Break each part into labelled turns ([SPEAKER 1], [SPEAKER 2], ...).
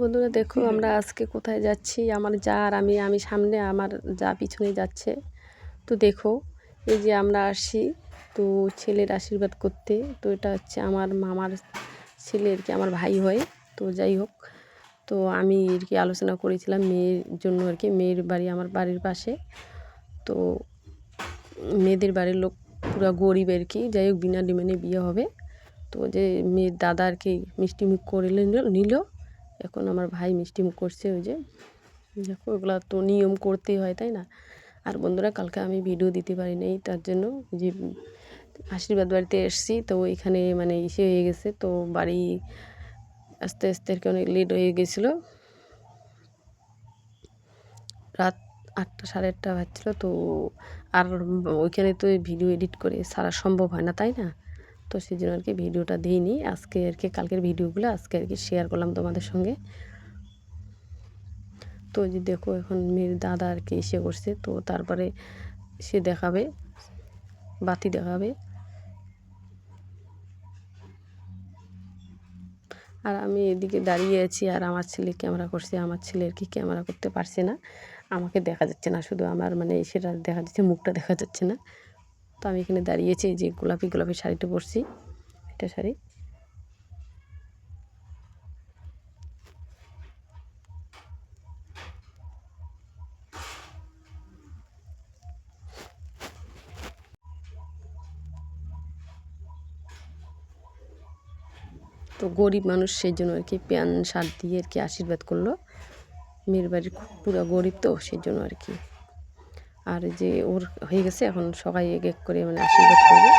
[SPEAKER 1] বন্ধুরা দেখো আমরা আজকে কোথায় যাচ্ছি? আমার যা আর আমি আমি সামনে আমার যা পিছনে যাচ্ছে। তো দেখো এই যে আমরা আসি তো ছেলের আশীর্বাদ করতে। তো এটা হচ্ছে আমার মামার ছেলে আর কি আমার ভাই হয়। তো যাই হোক তো আমি আর কি আলোচনা করেছিলাম মেয়ের জন্য আর কি মেয়ের বাড়ি আমার বাড়ির পাশে। তো মেয়েদের বাড়ির লোক পুরো গরিব আর কি যাই হোক বিনা ডিমান্ডে বিয়ে হবে। তো যে মেয়ের দাদা আর কি মিষ্টি মুখ করে নিল- নিল। এখন আমার ভাই মিষ্টি মুখ করছে ওই যে। দেখো ওগুলো তো নিয়ম করতেই হয়, তাই না? আর বন্ধুরা, কালকে আমি ভিডিও দিতে পারি নাই তার জন্য যে আশীর্বাদ বাড়িতে এসেছি, তো এখানে মানে ইসে হয়ে গেছে, তো বাড়ি আস্তে আস্তে আর কি অনেক লেট হয়ে গেছিল। রাত আটটা, সাড়ে আটটা বাজছিলো, তো আর ওইখানে তো ভিডিও এডিট করে সারা সম্ভব হয় না, তাই না? তো সেই জন্য আর কি ভিডিওটা দিইনি। আজকে আর কি, কালকের ভিডিওগুলো আজকে আর কি শেয়ার করলাম তোমাদের সঙ্গে। তো যে দেখো এখন মেয়ের দাদা আর কি এসে করছে তো তারপরে সে দেখাবে, বাতি দেখাবে। আর আমি এদিকে দাঁড়িয়ে আছি আর আমার ছেলে ক্যামেরা করছে, আমার ছেলে আর কি ক্যামেরা করতে পারছে না। আমাকে দেখা যাচ্ছে না, শুধু আমার মানে সেটা দেখা যাচ্ছে, মুখটা দেখা যাচ্ছে না। তো আমি এখানে দাঁড়িয়েছি যে গোলাপি গোলাপি শাড়িটা পরছি, এটা শাড়ি। তো গরিব মানুষ সেই জন্য আর কি প্যান শার্ট দিয়ে আর কি আশীর্বাদ করল। মেয়ের বাড়ির পুরো গরিব তো সেই জন্য আর কি। আর যে ওর হয়ে গেছে, এখন সবাই এক এক করে মানে আশীর্বাদ করবে।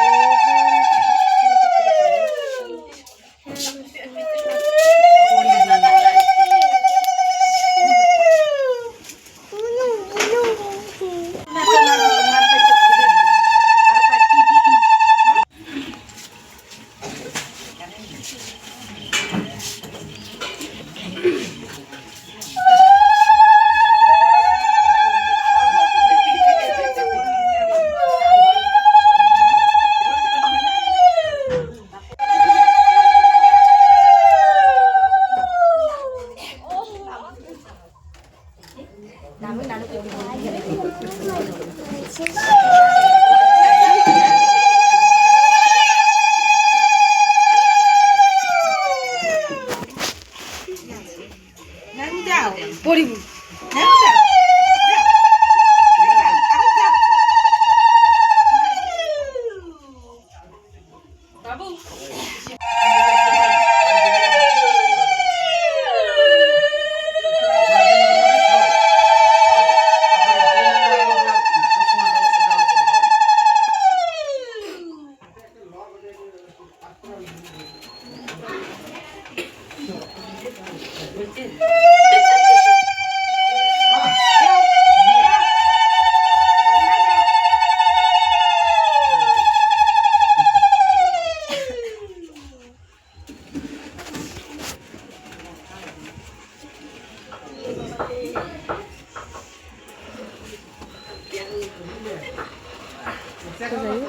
[SPEAKER 2] পরিব
[SPEAKER 1] তো যাই হোক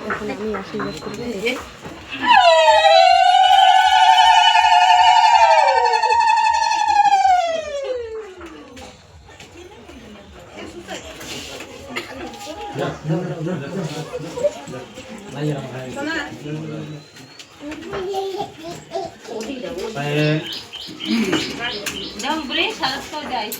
[SPEAKER 1] এখন আমি আশীর্বাদ করব
[SPEAKER 3] যেমন বলে সারাত করে দেয়